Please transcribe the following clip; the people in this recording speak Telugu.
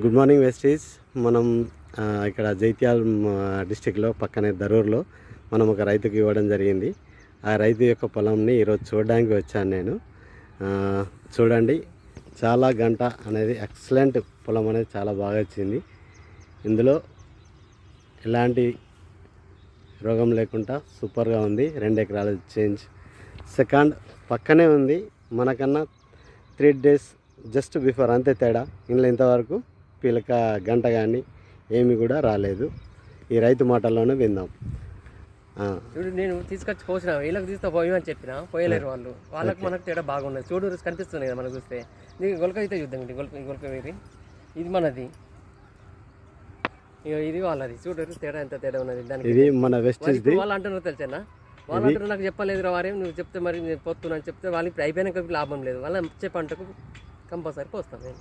Good morning వెస్టీస్. మనం ఇక్కడ జైత్యాల్ డిస్టిక్లో పక్కనే దరూర్లో మనం ఒక రైతుకి ఇవ్వడం జరిగింది. ఆ రైతు యొక్క పొలంని ఈరోజు చూడడానికి వచ్చాను నేను. చూడండి చాలా గంట అనేది ఎక్సలెంట్ పొలం అనేది చాలా బాగా వచ్చింది. ఇందులో ఎలాంటి రోగం లేకుండా సూపర్గా ఉంది. రెండు ఎకరాల చేంజ్. సెకండ్ పక్కనే ఉంది. మనకన్నా త్రీ డేస్ జస్ట్ బిఫోర్ అంతే తేడా. ఇందులో ఇంతవరకు పీలక గంట కానీ ఏమి కూడా రాలేదు. ఈ రైతు మాటల్లోనే విందాం. చూడు నేను తీసుకొచ్చి పోసిన వీళ్ళకి తీస్తే పోయమని చెప్పిన పోయలేరు వాళ్ళు. వాళ్ళకి మనకు తేడా బాగున్నది. చూడు కనిపిస్తుంది కదా మనకు చూస్తే. నీకు గొలక అయితే చూద్దాం ఇది గొలక గొలక వేరి ఇది మనది. ఇది వాళ్ళది. చూడు తేడా ఎంత తేడా ఉన్నది. దానికి ఇది మన ఇప్పుడు వాళ్ళు అంటున్నారు తెలుసా వాళ్ళు అంటారు నాకు చెప్పలేదు వారేం నువ్వు చెప్తే మరి నేను పోతున్నాను చెప్తే వాళ్ళు ఇప్పుడు అయిపోయినాక లాభం లేదు. వాళ్ళ వచ్చే పంటకు కంపల్సరీ పోస్తాను నేను.